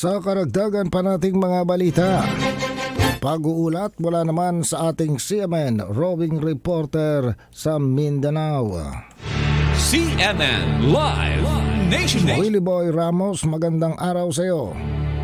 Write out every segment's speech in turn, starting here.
Sa karagdagan pa nating mga balita, pag-uulat mula naman sa ating CMN roving reporter sa Mindanao. CNN Live Nationwide. Willie Boy Ramos, magandang araw sa iyo.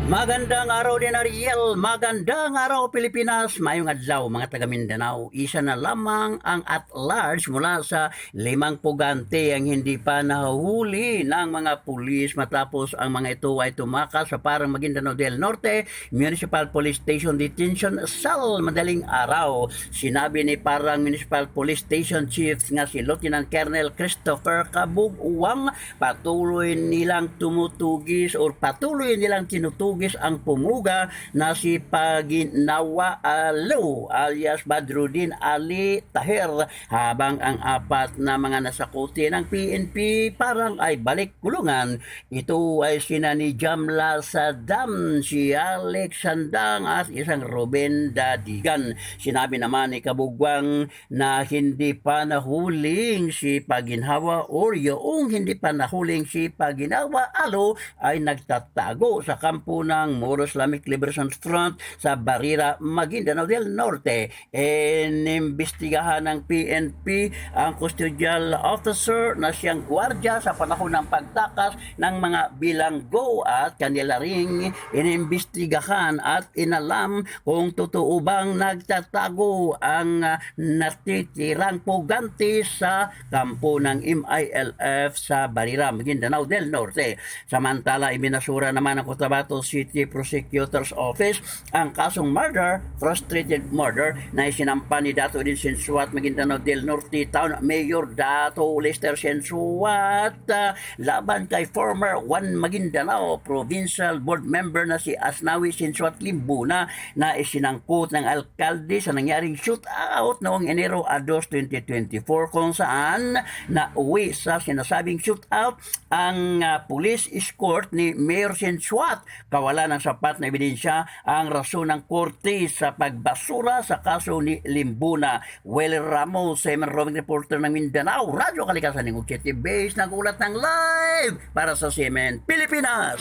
Magandang araw din Ariel, magandang araw Pilipinas, mayong adlaw mga taga Mindanao. Isa na lamang ang at large mula sa limang pugante ang hindi pa nahuli ng mga pulis matapos ang mga ito ay tumakas sa parang Maguindanao del Norte Municipal Police Station Detention Cell madaling araw. Sinabi ni parang Municipal Police Station Chief nga si Lieutenant Colonel Christopher Kabugwang patuloy nilang tumutugis or patuloy nilang tinutugis ang pumuga na si Paginawa Alo alias Badrudin Ali Tahir habang ang apat na mga nasakuti ng PNP parang ay balik kulungan. Ito ay sina ni Jamla Saddam, si Alex Sandang at isang Ruben Dadigan. Sinabi naman ni Kabugwang na hindi pa nahuling si Paginhawa or yung hindi pa nahuling si Paginawa Alo ay nagtatago sa kampo ng Moro Islamic Liberation Front sa Barira, Maguindanao del Norte. Inimbestigahan ng PNP ang custodial officer na siyang gwardya sa panahon ng pagtakas ng mga bilanggo at kanila ring inimbestigahan at inalam kung totoo bang nagtatago ang ah, natitirang pugante sa kampo ng MILF sa Barira, Maguindanao del Norte. Samantala, ibinasura naman ng Cotabato City Prosecutor's Office ang kasong murder, frustrated murder na isinampa ni Dato din Sensuat Maguindanao del Norte Town Mayor Dato Lester Sensuat ah, laban kay former One Maguindanao Provincial Board Member na si Asnawi Sensuat Limbuna na isinangkot ng alkalde sa nangyaring shootout noong Enero 2, 2024 kung saan nauwi sa sinasabing shootout ang ah, police escort ni Mayor Sensuat. Kawalan ng sapat na ebidensya ang rason ng korte sa pagbasura sa kaso ni Limbuna. Well Ramos, Semen Roving Reporter ng Mindanao, Radyo Kalikasan ng Uchete Base, nagulat ng live para sa Semen Pilipinas.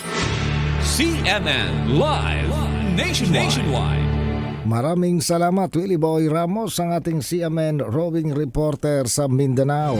CNN Live Nationwide. Nationwide. Maraming salamat Willie Boy Ramos ang ating CMN roving reporter sa Mindanao.